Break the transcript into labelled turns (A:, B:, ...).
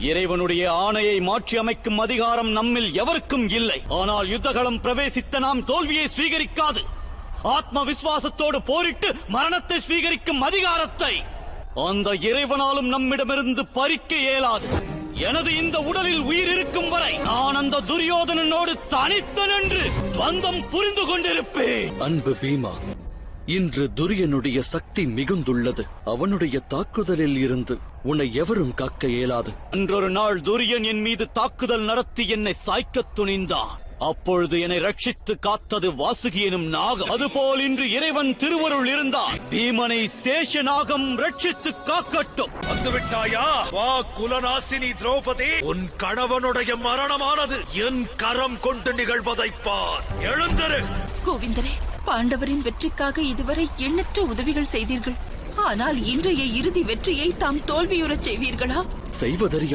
A: இறைவனுடைய ஆணையை மாற்றி அமைக்கும் அதிகாரம் நம்மில் எவருக்கும் இல்லை. ஆனால் யுத்தகலம் பிரவேசித்த நாம் தோல்வியை ஸ்வீகரிக்காது. ஆத்ம விசுவாசத்தோடு போரிட்டு மரணத்தை ஸ்வீகரிக்கும் அதிகாரத்தை அந்த இறைவனாலும் நம்மிடமிருந்து பறிக்க இயலாது. எனது இந்த உடலில் உயிர் இருக்கும் வரை நான் அந்த துரியோதனனோடு தனித்து நின்று துவந்தம் புரிந்து கொண்டிருப்பேன்.
B: அன்பு பீமா இன்று துரியனுடைய சக்தி மிகுந்துள்ளது. அவனுடைய தாக்குதலில் இருந்து உன்னை எவரும் காக்க இயலாது.
A: அன்றொரு நாள் துரியன் என் மீது தாக்குதல் நடத்தி என்னை சாய்க்கத் துணிந்தான். அப்பொழுது என்னை ரட்சித்து காத்தது வாசுகி எனும் நாகம். அதுபோல் இன்று இறைவன் திருவருள் இருந்தால் பீமனை சேஷ நாகம் ரட்சித்து காக்கட்டும்.
C: வந்து விட்டாயா வா குலநாசினி திரௌபதி. உன் கணவனுடைய மரணமானது என் கரம் கொண்டு நிகழ்வதைப் பார். எழுந்திரு.
D: கோவிந்தரே பாண்டவரின் வெற்றிக்காக இதுவரை எண்ணற்ற உதவிகள் செய்தீர்கள். ஆனால் இன்றைய இறுதி வெற்றியை தாம் தோல்வியுறச் செய்வீர்களா?
B: செய்வதறியா?